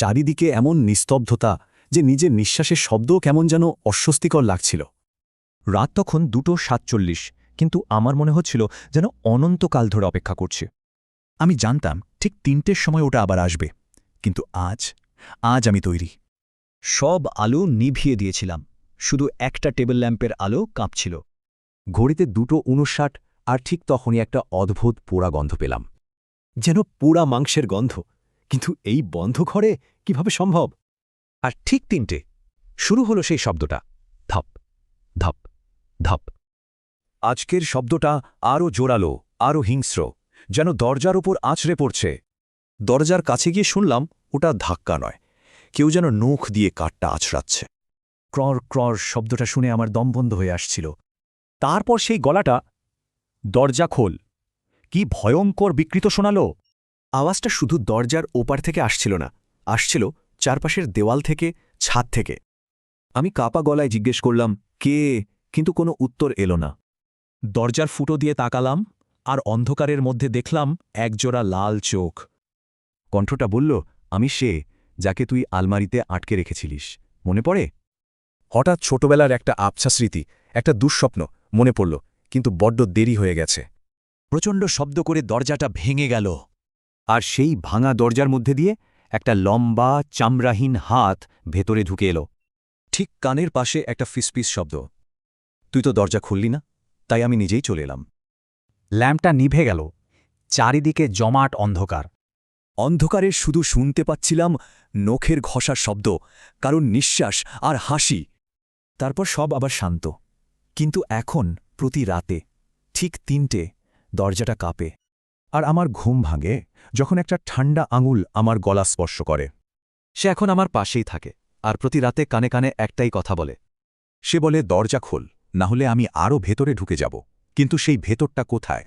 চারিদিকে এমন নিস্তব্ধতা যে নিজের নিঃশ্বাসের শব্দও কেমন যেন অস্বস্তিকর লাগছিল। রাত তখন দুটো সাতচল্লিশ, কিন্তু আমার মনে হচ্ছিল যেন অনন্তকাল ধরে অপেক্ষা করছে। আমি জানতাম ঠিক তিনটের সময় ওটা আবার আসবে, কিন্তু আজ আজ আমি তৈরি। সব আলো নিভিয়ে দিয়েছিলাম, শুধু একটা টেবিল ল্যাম্পের আলো কাঁপছিল। ঘড়িতে দুটো উনষাট আর ঠিক তখনই একটা অদ্ভুত পোড়া গন্ধ পেলাম। যেন পোড়া মাংসের গন্ধ কিন্তু এই বন্ধ ঘরে কীভাবে সম্ভব? আর ঠিক তিনটে। শুরু হলো সেই শব্দটা। ধপ ধপ ধপ। আজকের শব্দটা আরও জোরালো আরও হিংস্র, যেন দরজার উপর আছড়ে পড়ছে। দরজার কাছে গিয়ে শুনলাম, ওটা ধাক্কা নয়। কেউ যেন নখ দিয়ে কাঠটা আছড়াচ্ছে ক্রর ক্রর শব্দটা শুনে আমার দম বন্ধ হয়ে আসছিল। তারপর সেই গলাটা, দরজা খোল। কি ভয়ঙ্কর বিকৃত শোনালো? আওয়াজটা শুধু দরজার ওপার থেকে আসছিল না, আসছিল চারপাশের দেওয়াল থেকে, ছাদ থেকে। আমি কাপা গলায় জিজ্ঞেস করলাম, কে? কিন্তু কোনো উত্তর এলো না। দরজার ফুটো দিয়ে তাকালাম আর অন্ধকারের মধ্যে দেখলাম একজোড়া লাল চোখ। কণ্ঠটা বলল, আমি সে যাকে তুই আলমারিতে আটকে রেখেছিলিস। মনে পড়ে? হঠাৎ ছোটবেলার একটা আবছা স্মৃতি, একটা দুঃস্বপ্ন মনে পড়ল, কিন্তু বড্ড দেরি হয়ে গেছে। প্রচণ্ড শব্দ করে দরজাটা ভেঙে গেল। আর সেই ভাঙা দরজার মধ্যে দিয়ে একটা লম্বা, চামড়াহীন হাত ভেতরে ঢুকে এলো। ঠিক কানের পাশে একটা ফিসফিস শব্দ। তুই তো দরজা খুললি না, তাই আমি নিজেই চলে এলাম। ল্যাম্পটা নিভে গেল। চারিদিকে জমাট অন্ধকার। অন্ধকারে শুধু শুনতে পাচ্ছিলাম নখের ঘষার শব্দ, কারণ নিঃশ্বাস আর হাসি। তারপর সব আবার শান্ত। কিন্তু এখন, প্রতি রাতে, ঠিক তিনটে, দরজাটা কাঁপে। আর আমার ঘুম ভাঙে যখন একটা ঠান্ডা আঙুল আমার গলা স্পর্শ করে। সে এখন আমার পাশেই থাকে আর প্রতি রাতে কানে কানে একটাই কথা বলে। সে বলে, দরজা খোল, না হলে আমি আরও ভেতরে ঢুকে যাব। কিন্তু সেই ভেতরটা কোথায়?